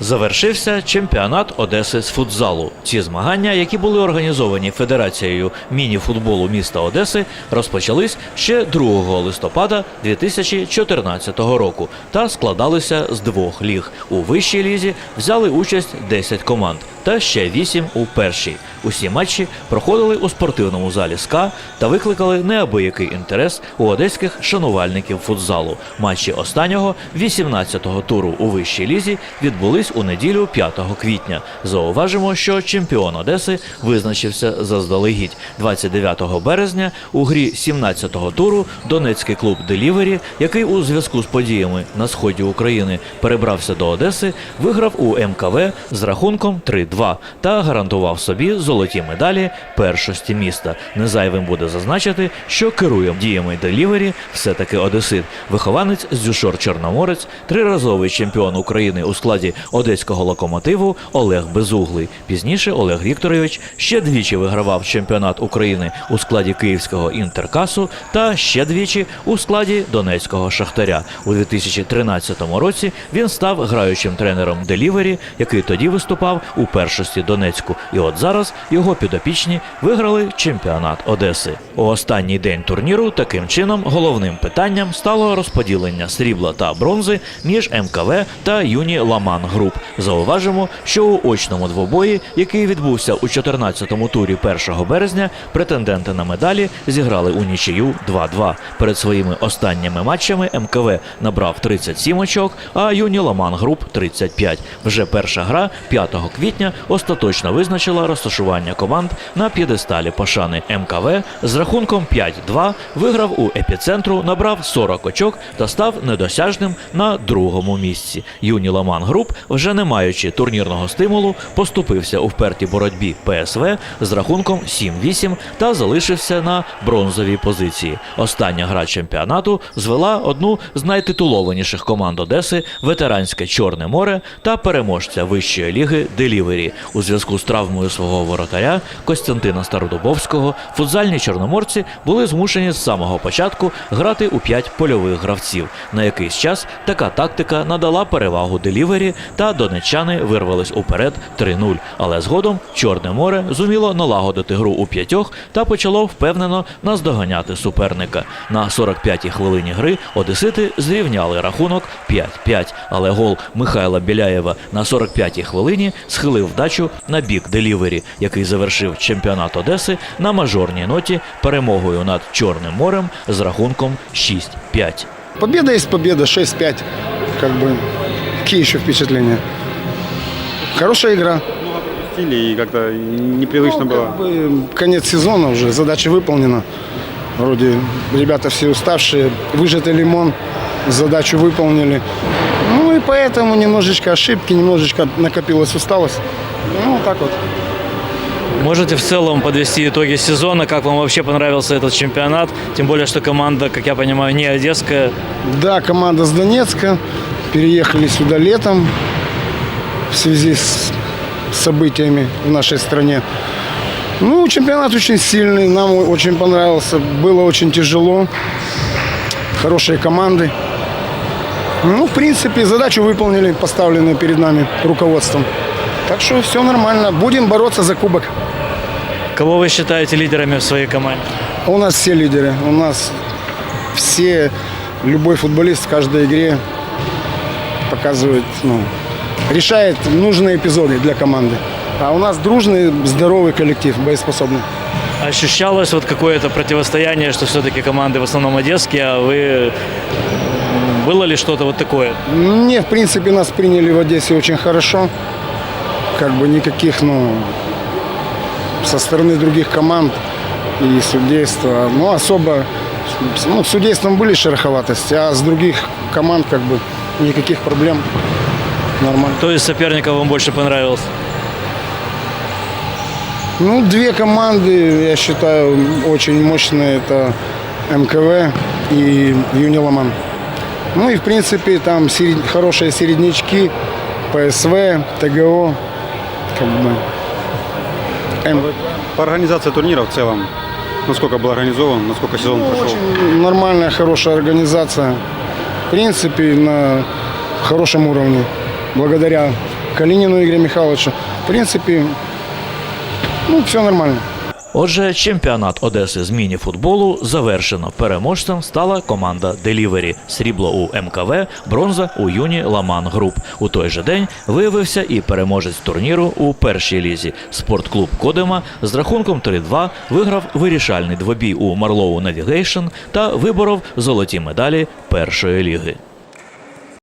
Завершився чемпіонат Одеси з футзалу. Ці змагання, які були організовані Федерацією міні-футболу міста Одеси, розпочались ще 2 листопада 2014 року та складалися з двох ліг. У вищій лізі взяли участь 10 команд та ще 8 у першій. Усі матчі проходили у спортивному залі СКА та викликали неабиякий інтерес у одеських шанувальників футзалу. Матчі останнього 18-го туру у вищій лізі відбулись у неділю 5 квітня. Зауважимо, що чемпіон Одеси визначився заздалегідь 29 березня у грі 17-го туру Донецький клуб Делівері, який у зв'язку з подіями на сході України перебрався до Одеси, виграв у МКВ з рахунком 3-2 та гарантував собі золоті медалі першості міста. Незайвим буде зазначити, що керує діями Делівері все-таки Одесит, вихованець з Дюшор Чорноморець, триразовий чемпіон України у складі одеського локомотиву Олег Безуглий. Пізніше Олег Вікторович ще двічі вигравав чемпіонат України у складі київського інтеркасу та ще двічі у складі донецького шахтаря. У 2013 році він став граючим тренером Делівері, який тоді виступав у першості Донецьку. І от зараз його підопічні виграли чемпіонат Одеси. У останній день турніру таким чином головним питанням стало розподілення срібла та бронзи між МКВ та Юні Ламан Груп. Зауважимо, що у очному двобої, який відбувся у 14-му турі 1 березня, претенденти на медалі зіграли у нічию 2-2. Перед своїми останніми матчами МКВ набрав 37 очок, а Юні Ламан Груп 35. Вже перша гра 5 квітня остаточно визначила розташування команд на п'єдесталі пошани. МКВ з рахунком 5-2 виграв у епіцентру, набрав 40 очок та став недосяжним на другому місці. Юні Ламан Груп, вже не маючи турнірного стимулу, поступився у впертій боротьбі ПСВ з рахунком 7-8 та залишився на бронзовій позиції. Остання гра чемпіонату звела одну з найтитулованіших команд Одеси ветеранське Чорне море та переможця вищої ліги Делівері. У зв'язку з травмою свого воротаря Костянтина Стародубовського футзальні чорноморці були змушені з самого початку грати у п'ять польових гравців. На якийсь час така тактика надала перевагу Делівері, та донеччани вирвались уперед 3-0. Але згодом Чорне море зуміло налагодити гру у п'ятьох та почало впевнено наздоганяти суперника. На 45-й хвилині гри одесити зрівняли рахунок 5-5, але гол Михайла Біляєва на 45-й хвилині схилив вдачу на бік Делівері, який завершив чемпіонат Одеси на мажорній ноті перемогою над Чорним морем з рахунком 6-5. Победа есть победа, 6-5. Как бы, какие еще впечатления? Хорошая игра. пропустили, и как-то непривычно Ну, было. как бы, конец сезона уже, задача выполнена. Вроде ребята все уставшие, выжатый лимон, задачу выполнили. Ну и поэтому немножечко ошибки, немножечко накопилась усталость. Ну, вот так вот. Можете в целом подвести итоги сезона? Как вам вообще понравился этот чемпионат? Тем более, что команда, как я понимаю, не одесская. Да, команда с Донецка. Переехали сюда летом в связи с событиями в нашей стране. Ну, чемпионат очень сильный, нам очень понравился. Было очень тяжело. Хорошие команды. Ну, в принципе, задачу выполнили, поставленную перед нами руководством. Так что все нормально. Будем бороться за кубок. Кого вы считаете лидерами в своей команде? У нас все лидеры. У нас все, любой футболист в каждой игре показывает, ну, решает нужные эпизоды для команды. А у нас дружный, здоровый коллектив, боеспособный. Ощущалось вот какое-то противостояние, что все-таки команды в основном одесские, а вы... Было ли что-то вот такое? Не, в принципе, нас приняли в Одессе очень хорошо. Как бы никаких, ну, со стороны других команд и судейства, ну, особо, ну, с судейством были шероховатости, а с других команд, как бы, никаких проблем. Нормально. Кто из соперников вам больше понравился? Ну, две команды, я считаю, очень мощные. Это МКВ и Юниломан. Ну и, в принципе, там серед- хорошие середнячки, ПСВ, ТГО. Как бы. М. По организации турнира в целом, насколько был организован, насколько сезон Ну, прошел. очень нормальная, хорошая организация. В принципе, на хорошем уровне. Благодаря Калинину Игорю Михайловичу. В принципе, ну, все нормально. Отже, чемпіонат Одеси з міні-футболу завершено. Переможцем стала команда Делівері. Срібло у МКВ, бронза у юні Ламан Груп. У той же день виявився і переможець турніру у першій лізі. Спортклуб Кодема з рахунком 3-2 виграв вирішальний двобій у Марлоу Навігейшн та виборов золоті медалі першої ліги.